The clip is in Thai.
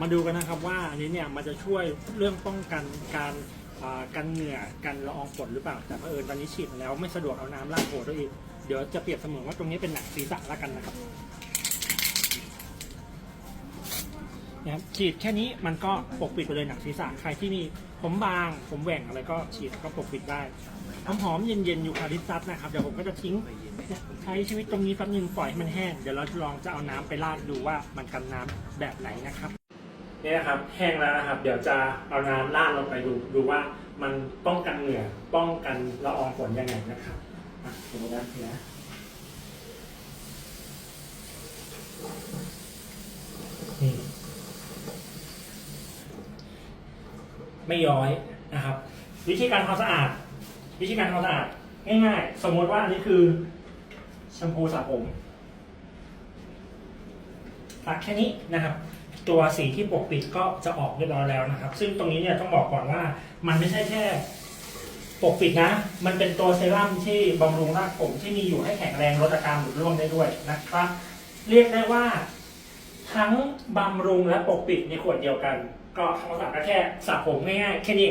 มาดูกันนะครับว่าอันนี้เนี่ยมันจะช่วยเรื่องป้องกันการกันเหงื่อกันละอองฝนหรือเปล่า แต่เผอิญตอนนี้ฉีดแล้วไม่สะดวกเอาน้ำลาดหัวตัวเองเดี๋ยวจะเปรียบเสมือนว่าตรงนี้เป็นหนังศีรษะละกันนะครับนะครับฉีดแค่นี้มันก็ปกปิดไปเลยหนังศีรษะใครที่มีผมบางผมแหว่งอะไรก็ฉีดก็ปกปิดได้หอมหอมเย็นๆอยู่คาลิปซัสนะครับเดี๋ยวผมก็จะทิ้งใช้ชีวิตตรงนี้แป๊บนึงปล่อยให้มันแห้งเดี๋ยวเราจะลองจะเอาน้ำไปราดดูว่ามันกันน้ำแบบไหนนะครับ นี่นะครับแห้งแล้วนะครับ เดี๋ยวจะเอาน้ำราดลงไปดูดูว่ามันป้องกันเหงื่อป้องกันละอองฝนยังไงนะครับอะสมมตินะนะนี่ไม่ย้อยนะครับ วิธีการทำสะอาด วิธีการทำสะอาดง่ายๆ สมมติว่าอันนี้คือแชมพูสระผมตักแค่นี้นะครับ ตัวสีที่ปกปิดก็จะออกเรียบร้อยแล้วนะครับ ซึ่งตรงนี้เนี่ยต้องบอกก่อนว่า มันไม่ใช่แค่ปกปิดนะ มันเป็นตัวเซรั่มที่บำรุงรากผมที่มีอยู่ให้แข็งแรงลดอาการหลุดร่วงได้ด้วยนะครับ เรียกได้ว่า ทั้งบำรุงและปกปิดในขวดเดียวกัน ก็ทำความสะอาดก็แค่สระผมง่ายๆแค่นี้